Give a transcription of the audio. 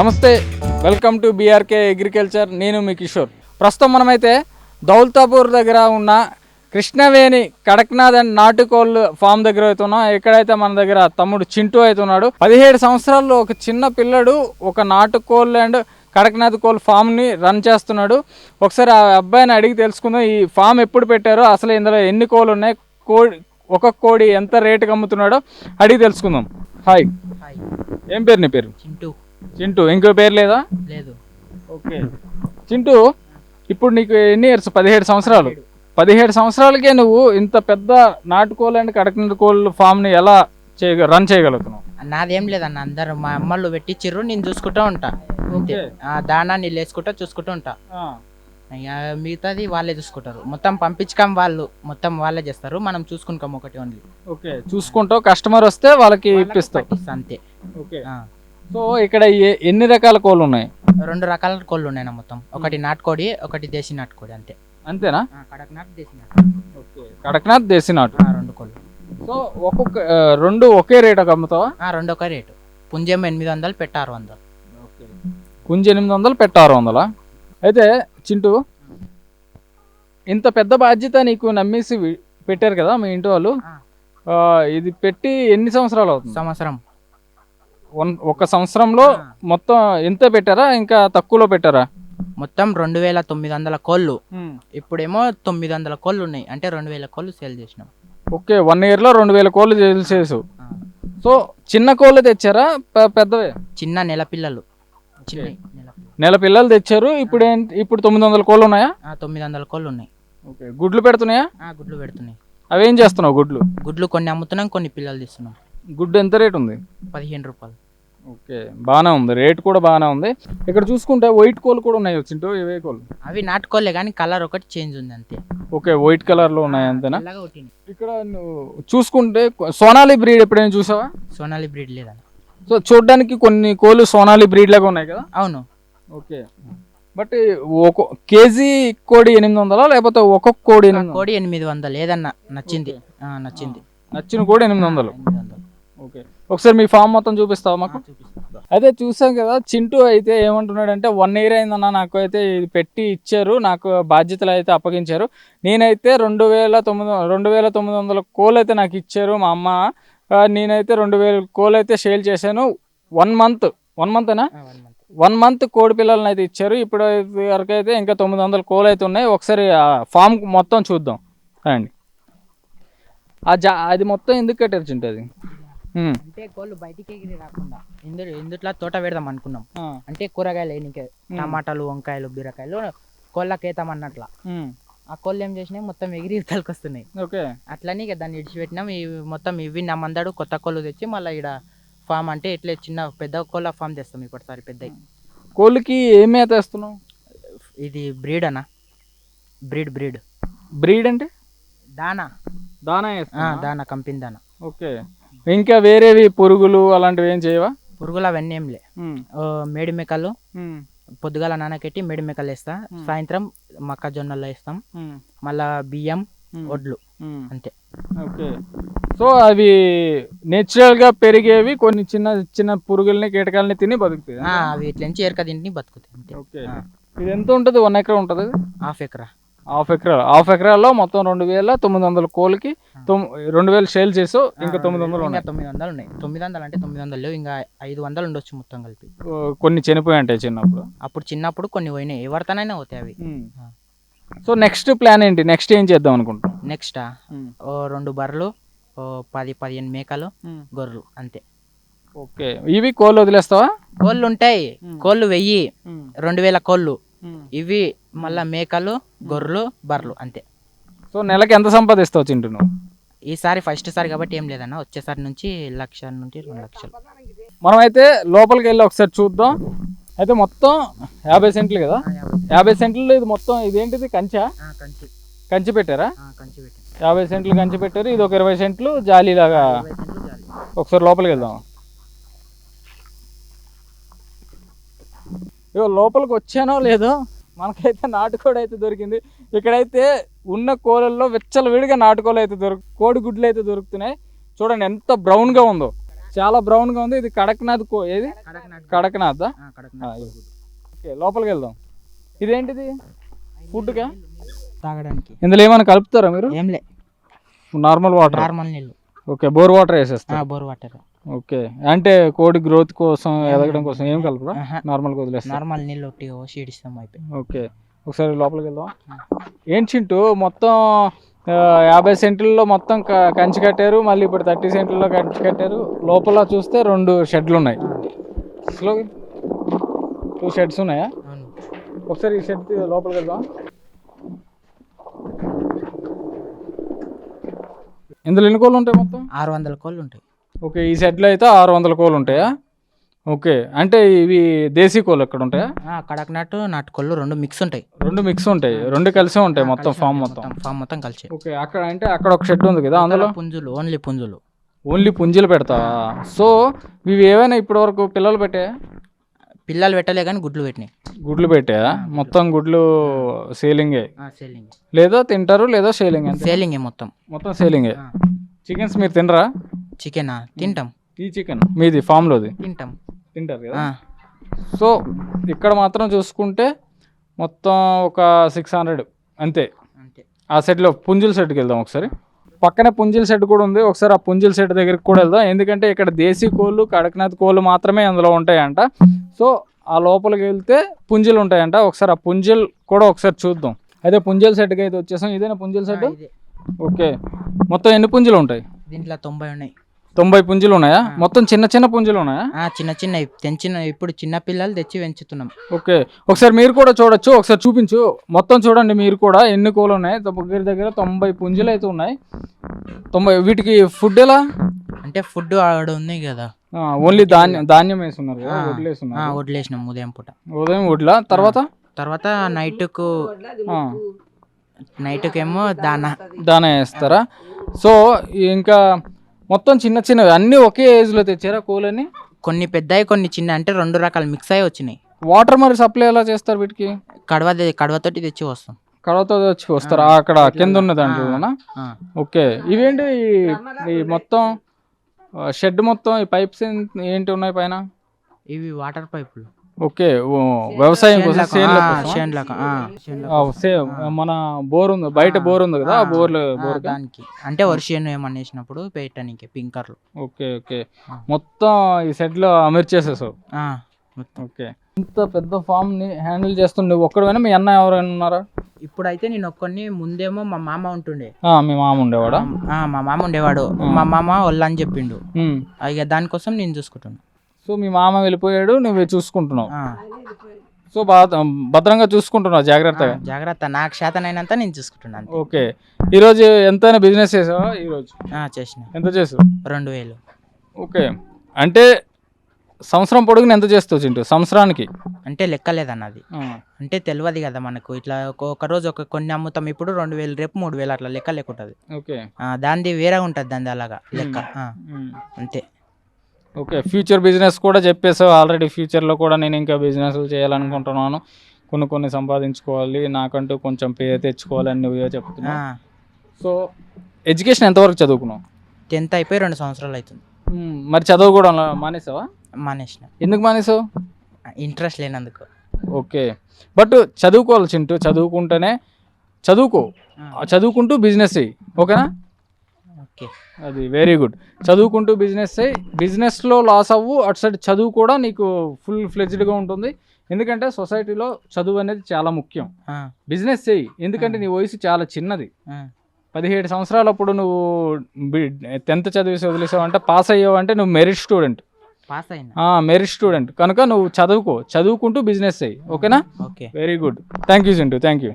నమస్తే welcome to BRK agriculture నేను మీ కిషోర్. ప్రస్తుతం మనమైతే దౌల్తాపూర్ దగ్గర ఉన్న కృష్ణవేణి కడక్నాథ్ అండ్ నాటుకోళ్ళు ఫామ్ దగ్గర అయితే ఉన్నాం. ఎక్కడైతే మన దగ్గర తమ్ముడు చింటూ అయితే ఉన్నాడు. పదిహేడు సంవత్సరాల్లో ఒక చిన్న పిల్లడు ఒక నాటుకోళ్ళు అండ్ కడక్నాథ్ కోళ్ళు ఫామ్ని రన్ చేస్తున్నాడు. ఒకసారి ఆ అబ్బాయిని అడిగి తెలుసుకుందాం ఈ ఫామ్ ఎప్పుడు పెట్టారో? అసలు ఇందులో ఎన్ని కోళ్ళు ఉన్నాయి? కోడి ఒక్కొక్క కోడి ఎంత రేటుకి అమ్ముతున్నాడో అడిగి తెలుసుకుందాం. హాయ్. హాయ్. ఏం పేరు నీ పేరు? చింటూ. చింటూ ఇంకో పేరు లేదా? లేదు. ఓకే. చింటూ ఇప్పుడు నీకు ఎన్ని ఇయర్స్ పదిహేడు సంవత్సరాలు. పదిహేడు సంవత్సరాలకే నువ్వు ఇంత పెద్ద నాటుకోళ్ళు అండ్ కడకనీటి కోళ్ళు ఫామ్ని ఎలా చేయ రన్ చేయగలుగుతున్నావు? నాదేం లేదన్న అందరు మా అమ్మళ్ళు పెట్టించిర్రు నేను చూసుకుంటూ ఉంటా. అంతే. ఓకే. ఆ, దానా నీళ్ళు వేసుకుంటా చూసుకుంటూ ఉంటా. ఇక మిగతాది వాళ్ళే చూసుకుంటారు. మొత్తం పంపించకం వాళ్ళు మొత్తం వాళ్ళే చేస్తారు. మనం చూసుకుంటాం ఒకటి ఓన్లీ ఓకే. చూసుకుంటావు కస్టమర్ వస్తే వాళ్ళకి ఇప్పిస్తావు. అంతే. ఓకే. ఆ. సో ఇక్కడ ఎన్ని రకాల కోళ్ళు ఉన్నాయి? రెండు రకాల కోళ్ళు ఉన్నాయి మొత్తం. ఒకటి నాటుకోడి ఒకటి దేశీ నాటుకోడి అంతే. అంతేనా? కడక్నాథ్ దేశీ నాటు ఓకే. కడక్నాథ్ దేశీ నాటు. ఆ, రెండు కోళ్ళు. సో ఒక్కొక్క రెండు ఒకే రేట్ అమ్ముతావా? ఆ, రెండు ఒక రేటు. పుంజం ఎనిమిది వందలు పెట్ట ఆరు వందలు. కుంజ ఎనిమిది వందలు పెట్ట ఆరు వందలా? అయితే చింటూ ఇంత పెద్ద బాధ్యత నీకు నమ్మేసి పెట్టారు కదా మీ ఇంటి వాళ్ళు? ఇది పెట్టి ఎన్ని సంవత్సరాలు అవుతుంది? సంవత్సరం. వన్ ఒక సంవత్సరంలో. మొత్తం ఎంత పెట్టారా? ఇంకా తక్కువలో పెట్టారా? మొత్తం రెండు వేల తొమ్మిది వందల కోళ్ళు. ఇప్పుడేమో తొమ్మిది వందల కోళ్ళు ఉన్నాయి. అంటే రెండు వేల కోళ్ళు సేల్ చేసినాం. ఓకే వన్ ఇయర్లో రెండు వేల కోళ్ళు చేసేసు ఆ. సో చిన్న కోళ్ళు తెచ్చారా? పెద్దవే? చిన్న నెల పిల్లలు. చిన్న నెల పిల్లలు. తెచ్చారు. ఇప్పుడు ఇప్పుడు తొమ్మిది వందల కోళ్ళు ఉన్నాయా? తొమ్మిది వందల కోళ్ళు ఉన్నాయి. ఓకే గుడ్లు పెడుతున్నాయా? ఆ, గుడ్లు పెడుతున్నాయి. అవి ఏం చేస్తున్నావు గుడ్లు? గుడ్లు కొన్ని అమ్ముతున్నాం కొన్ని పిల్లలు తీస్తున్నాం. గుడ్డు ఎంత రేట్ ఉంది? పదిహేను రూపాయలు. ఓకే బాగానే ఉంది. రేట్ కూడా బాగానే ఉంది. ఇక్కడ చూసుకుంటే వైట్ కోళ్ళు కూడా ఉన్నాయి చింటూ ఇవే కోళ్ళు? అవి నాటుకోలే కానీ కలర్ ఒకటి చేంజ్ ఉంది అంతే. ఓకే వైట్ కలర్లో ఉన్నాయి అంతేనా? ఇక్కడ నువ్వు చూసుకుంటే సోనాలి బ్రీడ్ ఎప్పుడైనా చూసావా? సోనాలి బ్రీడ్ లేదని సో చూడడానికి కొన్ని కోళ్ళు సోనాలి బ్రీడ్ లాగా ఉన్నాయి కదా? అవును. ఓకే. బట్ ఒక కేజీ కోడి ఎనిమిది వందలా లేకపోతే ఒక్కొక్క కోడి? కోడి ఎనిమిది వందలు ఏదన్నా నచ్చింది. నచ్చింది. నచ్చిన కోడి ఎనిమిది వందలు. ఓకే. ఒకసారి మీ ఫామ్ మొత్తం చూపిస్తావా మాకు. అయితే చూసాం కదా చింటూ అయితే ఏమంటున్నాడంటే వన్ ఇయర్ అయిందన్న నాకు అయితే ఇది పెట్టి ఇచ్చారు నాకు బాధ్యతలు అయితే అప్పగించారు. నేనైతే రెండు వేల తొమ్మిది రెండు వేల తొమ్మిది వందల కోళ్ళు అయితే నాకు ఇచ్చారు మా అమ్మ. నేనైతే రెండు వేల కోళ్ళు అయితే సేల్ చేశాను. వన్ మంత్ వన్ మంతేనా. వన్ మంత్ కోడి పిల్లల్ని అయితే ఇచ్చారు. ఇప్పుడు వరకు అయితే ఇంకా తొమ్మిది వందల కోళ్ళు అయితే ఉన్నాయి. ఒకసారి ఫామ్ మొత్తం చూద్దాం. అండి ఆ జా అది మొత్తం ఎందుకు కట్టారు చింటూ అది. అంటే కోళ్ళు బయటికి ఎగిరి రాకుండా. ఇందు ఇందుట్లో తోట పెడదాం అనుకున్నాం. అంటే కూరగాయలు వేయనీకే టమాటాలు వంకాయలు బీరకాయలు కోళ్ళకి వేతాం అన్నట్ల. ఆ కోళ్ళు ఏం చేసినాయి? మొత్తం ఎగిరి ఇవతలకి వస్తున్నాయి ఓకే. అట్లని ఇక దాన్ని ఇడిచిపెట్టినాం. ఇవి మొత్తం ఇవి నా మందాడు కొత్త కోళ్ళు తెచ్చి మళ్ళీ ఇక్కడ ఫామ్ అంటే ఇట్లా చిన్న పెద్ద కోళ్ళ ఫామ్ తెస్తాం ఇప్పటిసారి పెద్ద కోళ్ళకి ఏం మేత వేస్తున్నావు? ఇది బ్రీడ్ అన్న. Breed breed. బ్రీడ్ అంటే? దానా. దానా వేస్తున్నా దానా కంపెనీ దానా. ఓకే. ఇంకా వేరేవి పురుగులు అలాంటివి ఏం చేయవా? పురుగులు అవన్నీ ఏం లే. మేడి మేకలు పొద్దుగాల నానకెట్టి మేడి మేకలు వేస్తా. సాయంత్రం మొక్కజొన్నలు వేస్తాం. మళ్ళా బియ్యం వడ్లు అంతే. ఓకే. సో అవి నేచురల్గా పెరిగేవి కొన్ని చిన్న చిన్న పురుగుల్ని కీటకాలని తిని బతుకుతాయి అవి ఇట్ల నుంచి ఎరక తింటి బతుకుతాయి ఓకే. ఇది ఎంత ఉంటుంది? వన్ ఎకరా ఉంటుంది హాఫ్ ఎకరా. హాఫ్ ఎకరా హాఫ్ ఎకరాలో మొత్తం రెండు వేల తొమ్మిది వందల కోళ్ళకి రెండు వేలు సేల్ చేసావు ఇంకా తొమ్మిది వందలు ఉన్నాయి. తొమ్మిది వందలు ఉన్నాయి. తొమ్మిది వందలు అంటే తొమ్మిది వందలు ఇంకా ఐదు వందలు ఉండొచ్చు మొత్తం కలిపి. కొన్ని చనిపోయి ఉంటాయి చిన్నప్పుడు. అప్పుడు చిన్నప్పుడు కొన్ని పోయినాయి. ఎవరితోనైనా పోతాయి అవి. సో నెక్స్ట్ ప్లాన్ ఏంటి? నెక్స్ట్ ఏం చేద్దాం అనుకుంటున్నాం నెక్స్ట్? ఓ రెండు బర్రెలు పది పదిహేను మేకలు గొర్రెలు అంతే. ఓకే. ఇవి కోళ్ళు వదిలేస్తావా? కోళ్ళు ఉంటాయి. కోళ్ళు వెయ్యి. రెండు వేల కోళ్ళు. ఇవి మళ్ళా మేకలు గొర్రెలు బర్రెలు అంతే. సో నెలకి ఎంత సంపాదిస్తావు చింటూ నువ్వు? ఈసారి ఫస్ట్ సారి కాబట్టి ఏం లేదన్న వచ్చేసారి నుంచి లక్ష నుంచి రెండు లక్షలు. మనం అయితే లోపలికి వెళ్ళి ఒకసారి చూద్దాం. అయితే మొత్తం యాభై సెంట్లు కదా? యాభై సెంట్లు. ఇది మొత్తం ఇదేంటిది కంచా? కంచి. కంచి పెట్టారా? కంచి యాభై సెంట్లు కంచి పెట్టారు. ఇది ఒక ఇరవై సెంట్లు జాలీలాగా ఒకసారి లోపలికి వెళ్దాం. ఇగో లోపలికి వచ్చానో లేదో మనకైతే నాటుకోడి అయితే దొరికింది. ఇక్కడైతే ఉన్న కోళ్ళల్లో విచ్చల విడిగా నాటుకోలు అయితే దొరుకు కోడి గుడ్లు అయితే దొరుకుతున్నాయి. చూడండి ఎంత బ్రౌన్గా ఉందో. చాలా బ్రౌన్గా ఉంది. ఇది కడక్నాథ్ కో ఏది? కడక్నాథ్. ఓకే లోపలికి వెళ్దాం. ఇదేంటిది? ఫుడ్గా తాగడానికి. ఇందులో ఏమైనా కలుపుతారా మీరు? ఏం లే. Normal water. నార్మల్ నీళ్ళు. ఓకే బోర్ వాటర్ వేసేస్తారు బోర్ వాటర్. ఓకే. అంటే కోడి గ్రోత్ కోసం ఎదగడం కోసం ఏం కలపరా? నార్మల్ వదిలేస్తారు నార్మల్ నీళ్ళు ఒట్టి పోసి ఇడిస్తాం అయిపోయి ఓకే. ఒకసారి లోపలికి వెళ్దాం ఏం చింటూ మొత్తం యాభై సెంట్లలో మొత్తం కంచి కట్టారు మళ్ళీ ఇప్పుడు థర్టీ సెంట్లలో కంచి కట్టారు. లోపల చూస్తే రెండు షెడ్లు ఉన్నాయి. స్లో టూ షెడ్స్ ఉన్నాయా? ఒకసారి ఈ షెడ్ లోపలికి వెళ్దాం ఇందులో ఎన్ని కోళ్ళు ఉంటాయి మొత్తం? ఆరు వందల కోళ్ళు ఉంటాయి. ఓకే ఈ షెడ్లో అయితే ఆరు వందల కోళ్ళు ఉంటాయా? ఓకే అంటే ఇవి దేశీ కోళ్ళు ఎక్కడ ఉంటాయా? కడక్నాటు నాటుకోళ్ళు రెండు మిక్స్ ఉంటాయి. రెండు మిక్స్ ఉంటాయి రెండు కలిసే ఉంటాయి మొత్తం ఫామ్ మొత్తం. ఫామ్ మొత్తం కలిసి. ఓకే అక్కడ అంటే అక్కడ ఒక షెడ్ ఉంది కదా అందులో? పుంజులు ఓన్లీ పుంజులు. ఓన్లీ పుంజులు పెడతావా సో ఇవి ఏవైనా ఇప్పటి వరకు పిల్లలు పెట్టాయా? పిల్లలు పెట్టలే కానీ గుడ్లు పెట్టినాయి. గుడ్లు పెట్టాయా? మొత్తం గుడ్లు సేలింగే? సేలింగ్. లేదా తింటారు లేదా సేలింగ్ సేలింగ్ మొత్తం. మొత్తం సేలింగే. చికెన్స్ మీరు తినరా? చికెనా? తింటాం. ఈ చికెన్ మీది ఫామ్లోది? తింటాం. తింటారు కదా? సో ఇక్కడ మాత్రం చూసుకుంటే మొత్తం ఒక సిక్స్ హండ్రెడ్ అంతే. అంతే. ఆ సెట్లో పుంజుల సెట్కి వెళ్దాం ఒకసారి. పక్కనే పుంజుల సెట్ కూడా ఉంది. ఒకసారి ఆ పుంజుల సెట్ దగ్గరికి కూడా వెళ్దాం. ఎందుకంటే ఇక్కడ దేశీ కోళ్ళు కడక్నాథ్ కోళ్ళు మాత్రమే అందులో ఉంటాయంట. సో ఆ లోపలికి వెళ్తే పుంజులు ఉంటాయంట. ఒకసారి ఆ పుంజులు కూడా ఒకసారి చూద్దాం. అయితే పుంజుల సెట్కి అయితే వచ్చేసాం. ఇదేనా పుంజుల సెట్. ఓకే. మొత్తం ఎన్ని పుంజులు ఉంటాయి? దీంట్లో తొంభై ఉన్నాయి. తొంభై పుంజులు ఉన్నాయా? మొత్తం చిన్న చిన్న పుంజులు ఉన్నాయా? ఆ, చిన్న చిన్న తెంచిన ఇప్పుడు చిన్న పిల్లలు తెచ్చి పెంచుతున్నాం. ఓకే. ఒకసారి మీరు కూడా చూడొచ్చు ఒకసారి చూపించు. మొత్తం చూడండి మీరు కూడా ఎన్ని కోళ్ళు ఉన్నాయి? దగ్గర దగ్గర తొంభై పుంజులు అయితే ఉన్నాయి. తొంభై వీటికి ఫుడ్ ఎలా? అంటే ఫుడ్ ఆడ ఉంది కదా. ఆ, ఓన్లీ ధాన్యం ధాన్యం వేస్తున్నారు కదా ఆ, వడ్లు ఆ, వేస్తున్నారు వదిలేసినాం ఉదయం పూట. ఉదయం వడ్ల? తర్వాత? తర్వాత నైట్కు ఆ, నైట్కి ఏమో దానా. దానా వేస్తారా? సో ఇంకా మొత్తం చిన్న చిన్నవి అన్నీ ఒకే ఏజ్లో తెచ్చారా కోళ్ళని? కొన్ని పెద్దవి కొన్ని చిన్న అంటే రెండు రకాలు మిక్స్ అయ్యి వచ్చినాయి. వాటర్ మరి సప్లై ఎలా చేస్తారు వీటికి? కడవ కడవతోటి తెచ్చి వస్తాం. కడవతో వచ్చి వస్తారా? అక్కడ కింద ఉన్న దాంట్లోనా ఆ, ఓకే. ఇవేంటి ఈ మొత్తం షెడ్ మొత్తం ఈ పైప్స్ ఏంటి ఉన్నాయి పైన? ఇవి వాటర్ పైపులు ఓకే వ్యవసాయం కోసం సేన్ల కోసం? చేనులకు ఆ, సే- మన బోర్ ఉంది బయట బోర్ ఉంది కదా ఆ బోర్లు బోర్ దానికి. అంటే వర్షం ఏమన్నా వేసినప్పుడు పెట్టడానికి పింకర్లు. Okay okay. మొత్తం ఈ షెడ్లో అమర్చేసేసావు. ఓకే. ఇంత పెద్ద ఫామ్ని హ్యాండిల్ చేస్తుండే ఒక్కడైనా మీ అన్న ఎవరైనా ఉన్నారా? ఇప్పుడైతే నేను ఒక్కడిని ముందేమో మా మామ ఉంటుండే. మీ మామ ఉండేవాడా? ఆ, మా మామ ఉండేవాడు. మా మామ వల్ల అని చెప్పిండు. ఇక దానికోసం నేను చూసుకుంటున్నా. సో మీ మామ వెళ్ళిపోయాడు నువ్వు చూసుకుంటున్నావు. సో భద్రంగా చూసుకుంటున్నావు జాగ్రత్తగా. జాగ్రత్త. నాకు శాతనైనంత నేను చూసుకుంటున్నా అంతే. ఓకే. ఈరోజు ఎంతైనా బిజినెస్ చేసావా ఈరోజు? చేసిన. ఎంత చేసావు? రెండు వేలు. ఓకే. అంటే సంవత్సరం పొడుగున ఎంత చేస్తావు చింటూ? సంవత్సరానికి? అంటే లెక్కలేదన్నది అంటే తెలియదు కదా మనకు. ఇట్లా ఒక- రోజు ఒక కొన్ని అమ్ముతాం ఇప్పుడు రెండు వేలు రేపు మూడు వేలు అట్లా లెక్క లేకుంటుంది. ఓకే. దానిది వేరే ఉంటుంది దాని అలాగా లెక్క. అంతే. ఓకే ఫ్యూచర్ బిజినెస్ కూడా చెప్పేసావు ఆల్రెడీ. ఫ్యూచర్లో కూడా నేను ఇంకా బిజినెస్ చేయాలనుకుంటున్నాను. కొన్ని కొన్ని సంపాదించుకోవాలి. నాకంటూ కొంచెం పేరు తెచ్చుకోవాలని నువ్వే చెప్తున్నా సో ఎడ్యుకేషన్ ఎంతవరకు చదువుకున్నావు? టెన్త్ అయిపోయి రెండు సంవత్సరాలు అవుతుంది. మరి చదువు కూడా మానేసావా? మానేసిన. ఎందుకు మానేసావు? ఇంట్రెస్ట్ లేనందుకు. ఓకే బట్ చదువుకోవాలి చింటూ. చదువుకుంటేనే చదువుకో. చదువుకుంటూ బిజినెస్ ఓకేనా? ఓకే. అది వెరీ గుడ్ చదువుకుంటూ బిజినెస్ చేయి బిజినెస్లో లాస్ అవ్వు అటు సైడ్ చదువు కూడా నీకు ఫుల్ ఫ్లెజ్డ్గా ఉంటుంది. ఎందుకంటే సొసైటీలో చదువు అనేది చాలా ముఖ్యం. బిజినెస్ చేయి. ఎందుకంటే నీ వయసు చాలా చిన్నది. పదిహేడు సంవత్సరాలప్పుడు నువ్వు టెన్త్ చదివేసి వదిలేసావు అంటే పాస్ అయ్యావు అంటే నువ్వు మెరిట్ స్టూడెంట్ పాస్ అయినా మెరిట్ స్టూడెంట్ కనుక నువ్వు చదువుకో. చదువుకుంటూ బిజినెస్ చేయి. ఓకేనా? Okay. Very good thank you Chintu thank you